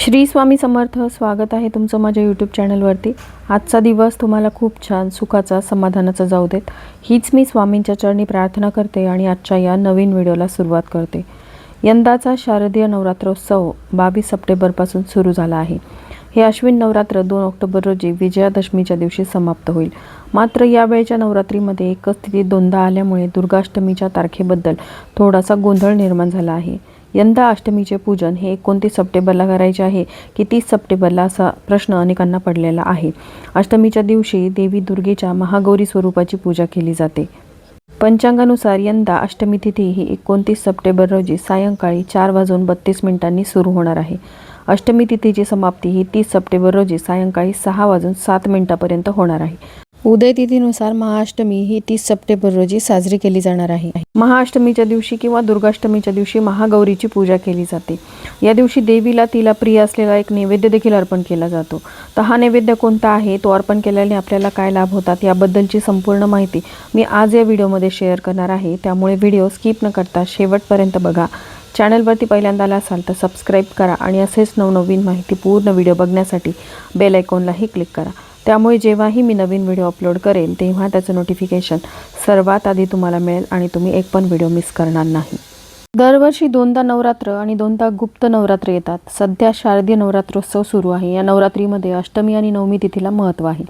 श्री स्वामी समर्थ स्वागत आहे तुमचं माझ्या यूट्यूब चॅनलवरती आजचा दिवस तुम्हाला खूप छान सुखाचा समाधानाचा जाऊ देत. हीच मी स्वामींच्या चरणी प्रार्थना करते आणि आजच्या या नवीन व्हिडिओला सुरुवात करते. यंदाचा शारदीय नवरात्रोत्सव बावीस सप्टेंबरपासून सुरू झाला आहे. हे अश्विन नवरात्र दोन ऑक्टोबर रोजी विजयादशमीच्या दिवशी समाप्त होईल. मात्र यावेळच्या नवरात्रीमध्ये एकच स्थिती दोनदा आल्यामुळे दुर्गाष्टमीच्या तारखेबद्दल थोडासा गोंधळ निर्माण झाला आहे. यंदा अष्टमीचे पूजन हे एकोणतीस सप्टेंबरला करायचे आहे की तीस सप्टेंबरला असा प्रश्न अनेकांना पडलेला आहे. अष्टमीच्या दिवशी देवी दुर्गेच्या महागौरी स्वरूपाची पूजा केली जाते. पंचांगानुसार यंदा अष्टमी तिथी ही एकोणतीस सप्टेंबर रोजी सायंकाळी चार वाजून बत्तीस मिनिटांनी सुरू होणार आहे. अष्टमी तिथीची समाप्ती ही तीस सप्टेंबर रोजी सायंकाळी सहा वाजून सात मिनिटापर्यंत होणार आहे. उदयतिथीनुसार महाअष्टमी ही तीस सप्टेंबर रोजी साजरी केली जाणार आहे. महाअष्टमीच्या दिवशी किंवा दुर्गाष्टमीच्या दिवशी महागौरीची पूजा केली जाते. या दिवशी देवीला तिला प्रिय असलेला एक नैवेद्य देखील अर्पण केला जातो. तर हा नैवेद्य कोणता आहे? तो अर्पण केल्याने आपल्याला काय लाभ होतात? याबद्दलची संपूर्ण माहिती मी आज या व्हिडिओमध्ये शेअर करणार आहे. त्यामुळे व्हिडिओ स्किप न करता शेवटपर्यंत बघा. चॅनलवरती पहिल्यांदा आला असाल तर सबस्क्राईब करा आणि असेच नवनवीन माहिती पूर्ण व्हिडिओ बघण्यासाठी बेल आयकॉनलाही क्लिक करा. त्यामुळे जेव्हाही मी नवीन व्हिडिओ अपलोड करेल तेव्हा त्याचं नोटिफिकेशन सर्वात आधी तुम्हाला मिळेल आणि तुम्ही एक पण व्हिडिओ मिस करणार नाही. दरवर्षी दोनदा नवरात्र आणि दोनदा गुप्त नवरात्र येतात. सध्या शारदीय नवरात्रोत्सव सुरू आहे. या नवरात्रीमध्ये अष्टमी आणि नवमी तिथीला महत्त्व आहे.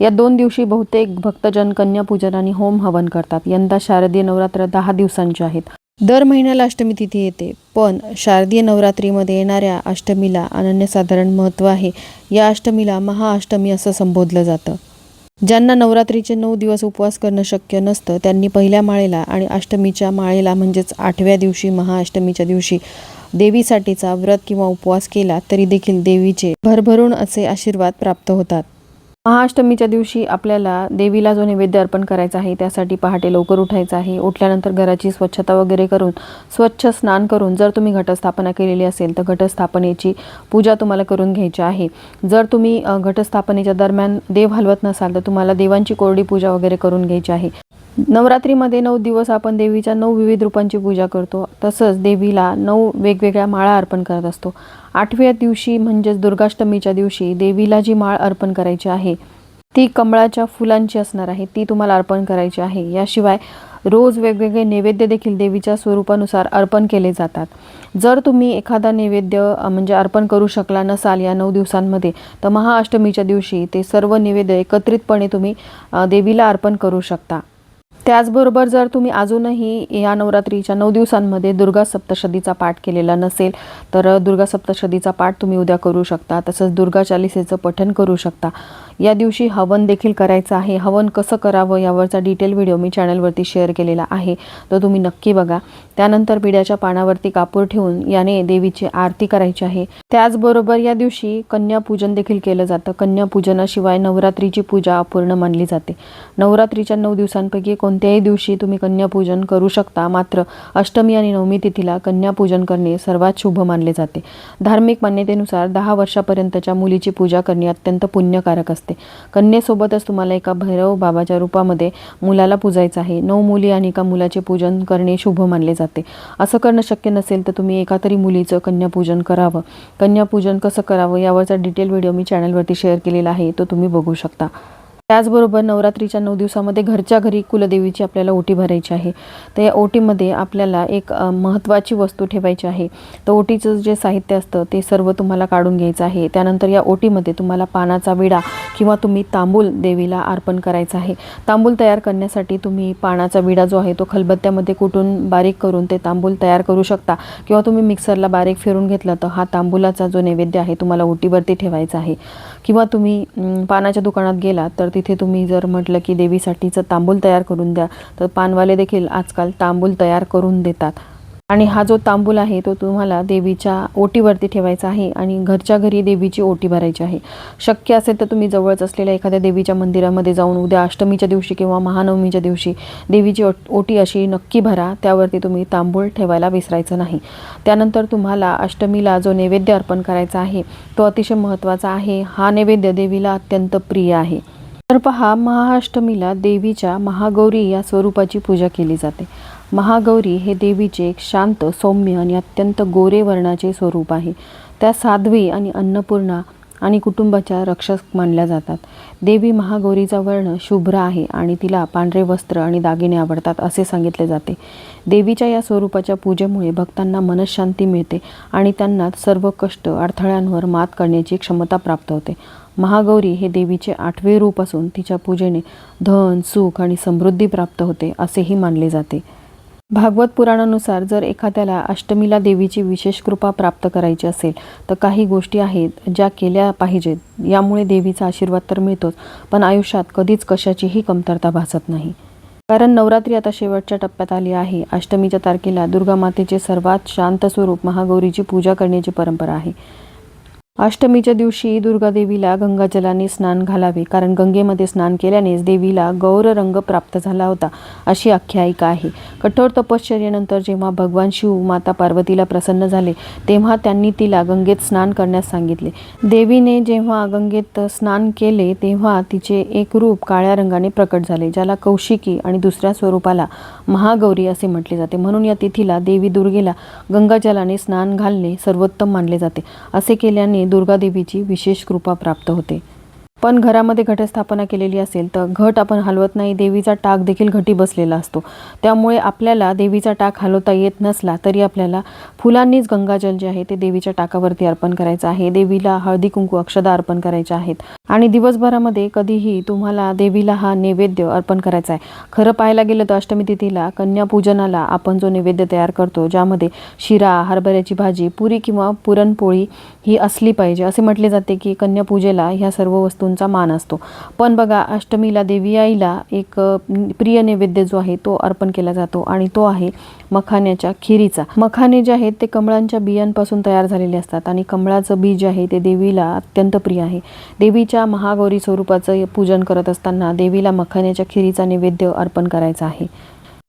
या दोन दिवशी बहुतेक भक्तजन कन्यापूजन आणि होम हवन करतात. यंदा शारदीय नवरात्र दहा दिवसांचे आहेत. दर महिन्याला अष्टमी तिथी येते पण शारदीय नवरात्रीमध्ये येणाऱ्या अष्टमीला अनन्यसाधारण महत्त्व आहे. या अष्टमीला महाअष्टमी असं संबोधलं जातं. ज्यांना नवरात्रीचे नऊ दिवस उपवास करणं शक्य नसतं त्यांनी पहिल्या माळेला आणि अष्टमीच्या माळेला म्हणजेच आठव्या दिवशी महाअष्टमीच्या दिवशी देवीसाठीचा व्रत किंवा उपवास केला तरी देखील देवीचे भरभरून असे आशीर्वाद प्राप्त होतात. महाअष्टमीच्या दिवशी आपल्याला देवीला जो नैवेद्य अर्पण करायचा आहे त्यासाठी पहाटे लवकर उठायचं आहे. उठल्यानंतर घराची स्वच्छता वगैरे करून स्वच्छ स्नान करून जर तुम्ही घटस्थापना केलेली असेल तर घटस्थापनेची पूजा तुम्हाला करून घ्यायची आहे. जर तुम्ही घटस्थापनेच्या दरम्यान देव हलवत नसाल तर तुम्हाला देवांची कोरडी पूजा वगैरे करून घ्यायची आहे. नवरात्रीमध्ये नऊ दिवस आपण देवीच्या नऊ विविध रूपांची पूजा करतो. तसंच देवीला नऊ वेगवेगळ्या माळा अर्पण करत असतो. आठव्या दिवशी म्हणजेच दुर्गाष्टमीच्या दिवशी देवीला जी माळ अर्पण करायची आहे ती कमळाच्या फुलांची असणार आहे. ती तुम्हाला अर्पण करायची आहे. याशिवाय रोज वेगवेगळे नैवेद्य देखील देवीच्या स्वरूपानुसार अर्पण केले जातात. जर तुम्ही एखादा नैवेद्य म्हणजे अर्पण करू शकला नसाल या नऊ दिवसांमध्ये तर महाअष्टमीच्या दिवशी ते सर्व नैवेद्य एकत्रितपणे तुम्ही देवीला अर्पण करू शकता. त्याचबरोबर जर तुम्ही अजूनही या नवरात्रीच्या नऊ दिवसांमध्ये दुर्गा सप्तशतीचा पाठ केलेला नसेल तर दुर्गा सप्तशतीचा पाठ तुम्ही उद्या करू शकता. तसंच दुर्गा चालिसेचं पठण करू शकता. या दिवशी हवन देखील करायचं आहे. हवन कसं करावं यावरचा डिटेल व्हिडिओ मी चॅनलवरती शेअर केलेला आहे. तो तुम्ही नक्की बघा. त्यानंतर पिढ्याच्या पानावरती कापूर ठेवून याने देवीची आरती करायची आहे. त्याचबरोबर या दिवशी कन्यापूजन देखील केलं जातं. कन्यापूजनाशिवाय नवरात्रीची पूजा अपूर्ण मानली जाते. नवरात्रीच्या नऊ दिवसांपैकी कोणत्याही दिवशी तुम्ही कन्यापूजन करू शकता. मात्र अष्टमी आणि नवमी तिथीला कन्यापूजन करणे सर्वात शुभ मानले जाते. धार्मिक मान्यतेनुसार दहा वर्षापर्यंतच्या मुलीची पूजा करणे अत्यंत पुण्यकारक असते. कन्येसोबतच तुम्हाला एका भैरव बाबाच्या रूपामध्ये मुलाला पूजायचं आहे. नऊ मुली आणि एका मुलाचे पूजन करणे शुभ मानले जाते. असं करणं शक्य नसेल तर तुम्ही एका तरी मुलीचं कन्यापूजन करावं. कन्यापूजन कसं करावं यावरचा डिटेल व्हिडिओ मी चॅनलवरती शेअर केलेला आहे तो तुम्ही बघू शकता. त्याचबरोबर नवरात्रीच्या नऊ दिवसामध्ये घरच्या घरी कुलदेवीची आपल्याला ओटी भरायची आहे. तर या ओटीमध्ये आपल्याला एक महत्त्वाची वस्तू ठेवायची आहे. तर ओटीचं जे साहित्य असतं ते सर्व तुम्हाला काढून घ्यायचं आहे. त्यानंतर या ओटीमध्ये तुम्हाला पानाचा विडा किंवा तुम्ही तांबूल देवीला अर्पण करायचा आहे. तांबूल तयार करण्यासाठी तुम्ही पानाचा विडा जो आहे तो खलबत्त्यामध्ये कुटून बारीक करून ते तांबूल तयार करू शकता. किंवा तुम्ही मिक्सरला बारीक फिरून घेतलं तर हा तांबूलाचा जो नैवेद्य आहे तुम्हाला ओटीवरती ठेवायचा आहे. किंवा तुम्ही पानाच्या दुकानात गेला तर तिथे तुम्ही जर म्हटलं की देवीसाठीचं तांबूल तयार करून द्या तर पानवाले देखील आजकाल तांबूल तयार करून देतात. आणि हा जो तांबूल आहे तो तुम्हाला देवीच्या ओटीवरती ठेवायचा आहे आणि घरच्या घरी देवीची ओटी भरायची आहे. शक्य असेल तर तुम्ही जवळच असलेल्या एखाद्या देवीच्या मंदिरामध्ये जाऊन उद्या अष्टमीच्या दिवशी किंवा महानवमीच्या दिवशी देवीची ओट ओटी अशी नक्की भरा त्यावरती तुम्ही तांबूळ ठेवायला विसरायचं नाही. त्यानंतर तुम्हाला अष्टमीला जो नैवेद्य अर्पण करायचा आहे तो अतिशय महत्त्वाचा आहे. हा नैवेद्य देवीला अत्यंत प्रिय आहे. तर पहा महाअष्टमीला देवीच्या महागौरी या स्वरूपाची पूजा केली जाते. महागौरी हे देवीचे एक शांत सौम्य आणि अत्यंत गोरे वर्णाचे स्वरूप आहे. त्या साध्वी आणि अन्नपूर्णा आणि कुटुंबाच्या रक्षक मानल्या जातात. देवी महागौरीचा वर्ण शुभ्र आहे आणि तिला पांढरे वस्त्र आणि दागिने आवडतात असे सांगितले जाते. देवीच्या या स्वरूपाच्या पूजेमुळे भक्तांना मनशांती मिळते आणि त्यांना सर्व कष्ट अडथळ्यांवर मात करण्याची क्षमता प्राप्त होते. महागौरी हे देवीचे आठवे रूप असून तिच्या पूजेने धन सुख आणि समृद्धी प्राप्त होते असेही मानले जाते. भागवत पुराणानुसार जर एखाद्याला अष्टमीला देवीची विशेष कृपा प्राप्त करायची असेल तर काही गोष्टी आहेत ज्या केल्या पाहिजेत यामुळे देवीचा आशीर्वाद तर मिळतोच पण आयुष्यात कधीच कशाचीही कमतरता भासत नाही. कारण नवरात्री आता शेवटच्या टप्प्यात आली आहे. अष्टमीच्या तारखेला दुर्गा मातेचे सर्वात शांत स्वरूप महागौरीची पूजा करण्याची परंपरा आहे. अष्टमीच्या दिवशी दुर्गादेवीला गंगाजलाने स्नान घालावे कारण गंगेमध्ये स्नान केल्यानेच देवीला गौर रंग प्राप्त झाला होता अशी आख्यायिका आहे. कठोर तपश्चर्येनंतर जेव्हा भगवान शिव माता पार्वतीला प्रसन्न झाले तेव्हा त्यांनी तिला गंगेत स्नान करण्यास सांगितले. देवीने जेव्हा गंगेत स्नान केले तेव्हा तिचे एक रूप काळ्या रंगाने प्रकट झाले ज्याला कौशिकी आणि दुसऱ्या स्वरूपाला महागौरी असे म्हटले जाते. म्हणून या तिथीला देवी दुर्गेला गंगाजलाने स्नान घालणे सर्वोत्तम मानले जाते. असे केल्याने दुर्गादेवीची विशेष कृपा प्राप्त होते. पण घरामध्ये घटस्थापना केलेली असेल तर घट आपण हलवत नाही देवीचा टाक देखील घटी बसलेला असतो. त्यामुळे आपल्याला देवीचा टाक हलवता येत नसला तरी आपल्याला फुलांनीच गंगाजल जे आहे ते देवीच्या टाकावरती अर्पण करायचं आहे. देवीला हळदी कुंकू अक्षदा अर्पण करायच्या आहेत. आणि दिवसभरामध्ये कधीही तुम्हाला देवीला हा नैवेद्य अर्पण करायचा आहे. खरं पाहायला गेलं तर अष्टमी तिथीला कन्यापूजनाला आपण जो नैवेद्य तयार करतो ज्यामध्ये शिरा हरभऱ्याची भाजी पुरी किंवा पुरणपोळी ही असली पाहिजे. असे म्हटले जाते की कन्यापूजेला ह्या सर्व वस्तूंचा मान असतो. पण बघा अष्टमीला देवी आईला एक प्रिय नैवेद्य जो आहे तो अर्पण केला जातो आणि तो आहे मखाण्याच्या खिरीचा. मखाने जे आहेत ते कमळांच्या बियांपासून तयार झालेले असतात आणि कमळाचं बी जे आहे ते देवीला अत्यंत प्रिय आहे. देवीच्या महागौरी स्वरूपाचं पूजन करत असताना देवीला मखाण्याच्या खिरीचा नैवेद्य अर्पण करायचा आहे.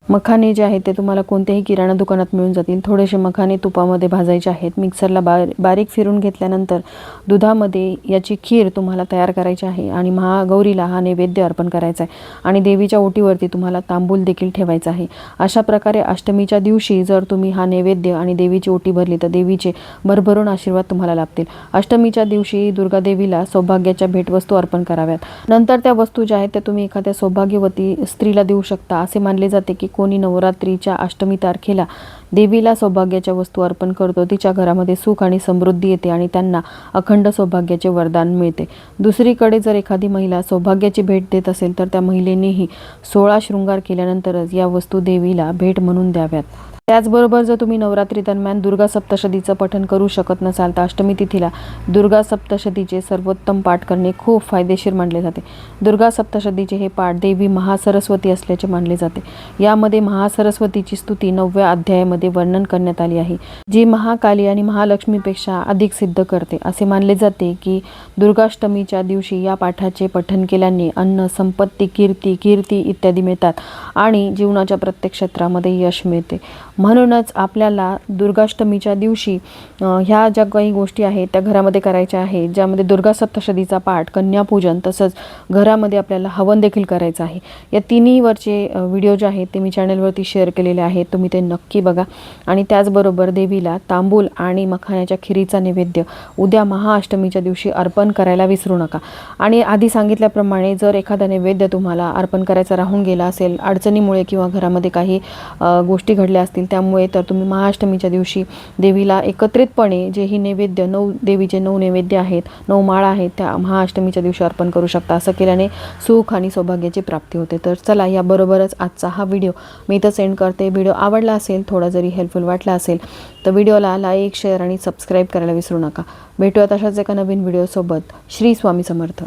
मखाने जे आहेत ते तुम्हाला कोणत्याही किराणा दुकानात मिळून जातील. थोडेसे मखाने तुपामध्ये भाजायचे आहेत. मिक्सरला बा बारीक फिरून घेतल्यानंतर दुधामध्ये याची खीर तुम्हाला तयार करायची आहे आणि महागौरीला हा नैवेद्य अर्पण करायचा आहे. आणि देवीच्या ओटीवरती तुम्हाला तांबूल देखील ठेवायचा आहे. अशा प्रकारे अष्टमीच्या दिवशी जर तुम्ही हा नैवेद्य आणि देवीची ओटी भरली तर देवीचे भरभरून आशीर्वाद तुम्हाला लाभतील. अष्टमीच्या दिवशी दुर्गादेवीला सौभाग्याच्या भेटवस्तू अर्पण कराव्यात. नंतर त्या वस्तू ज्या आहेत त्या तुम्ही एखाद्या सौभाग्यवती स्त्रीला देऊ शकता. असे मानले जाते की कोणी नवरात्रीच्या अष्टमी तारखेला देवीला सौभाग्याच्या वस्तू अर्पण करतो तिच्या घरामध्ये सुख आणि समृद्धी येते आणि त्यांना अखंड सौभाग्याचे वरदान मिळते. दुसरीकडे जर एखादी महिला सौभाग्याची भेट देत असेल तर त्या महिलेनेही सोळा शृंगार केल्यानंतरच या वस्तू देवीला भेट म्हणून द्याव्यात. त्याचबरोबर जर तुम्ही नवरात्री दरम्यान दुर्गा सप्तशतीचं पठण करू शकत नसाल तर अष्टमी तिथीला दुर्गा सप्तशतीचे सर्वोत्तम पाठ करणे खूप फायदेशीर मानले जाते. दुर्गा सप्तशतीचे हे पाठ देवी महासरस्वती असल्याचे मानले जाते. यामध्ये महासरस्वतीची स्तुती नवव्या अध्यायामध्ये वर्णन करण्यात आली आहे. जी महाकाली आणि महालक्ष्मीपेक्षा अधिक सिद्ध करते. असे मानले जाते की दुर्गाष्टमीच्या दिवशी या पाठाचे पठण केल्याने अन्न संपत्ती कीर्ती कीर्ती इत्यादी मिळतात आणि जीवनाच्या प्रत्येक क्षेत्रामध्ये यश मिळते. म्हणूनच आपल्याला दुर्गाष्टमीच्या दिवशी ह्या ज्या काही गोष्टी आहेत त्या घरामध्ये करायच्या आहेत ज्यामध्ये दुर्गा सप्तशतीचा पाठ कन्यापूजन तसंच घरामध्ये आपल्याला हवन देखील करायचं आहे. या तिन्हीवरचे व्हिडिओ जे आहेत ते मी चॅनलवरती शेअर केलेले आहेत तुम्ही ते नक्की बघा. आणि त्याचबरोबर देवीला तांबूल आणि मखाण्याच्या खिरीचा नैवेद्य उद्या महाअष्टमीच्या दिवशी अर्पण करायला विसरू नका. आणि आधी सांगितल्याप्रमाणे जर एखादा नैवेद्य तुम्हाला अर्पण करायचा राहून गेला असेल अडचणीमुळे किंवा घरामध्ये काही गोष्टी घडल्या असतील त्यामुळे तर तुम्ही महाअष्टमीच्या दिवशी देवीला एकत्रितपणे जे ही नैवेद्य नऊ देवीचे नऊ नैवेद्य आहेत नऊ माळा आहेत त्या महाअष्टमीच्या दिवशी अर्पण करू शकता असं केल्याने सुख आणि सौभाग्याची प्राप्ती होते. तर चला याबरोबरच आजचा हा व्हिडिओ मी इथं सेंड करते. व्हिडिओ आवडला असेल थोडा जरी हेल्पफुल वाटला असेल तर व्हिडिओला लाईक शेअर आणि सबस्क्राईब करायला विसरू नका. भेटूयात अशाच एका नवीन व्हिडिओसोबत. श्री स्वामी समर्थ.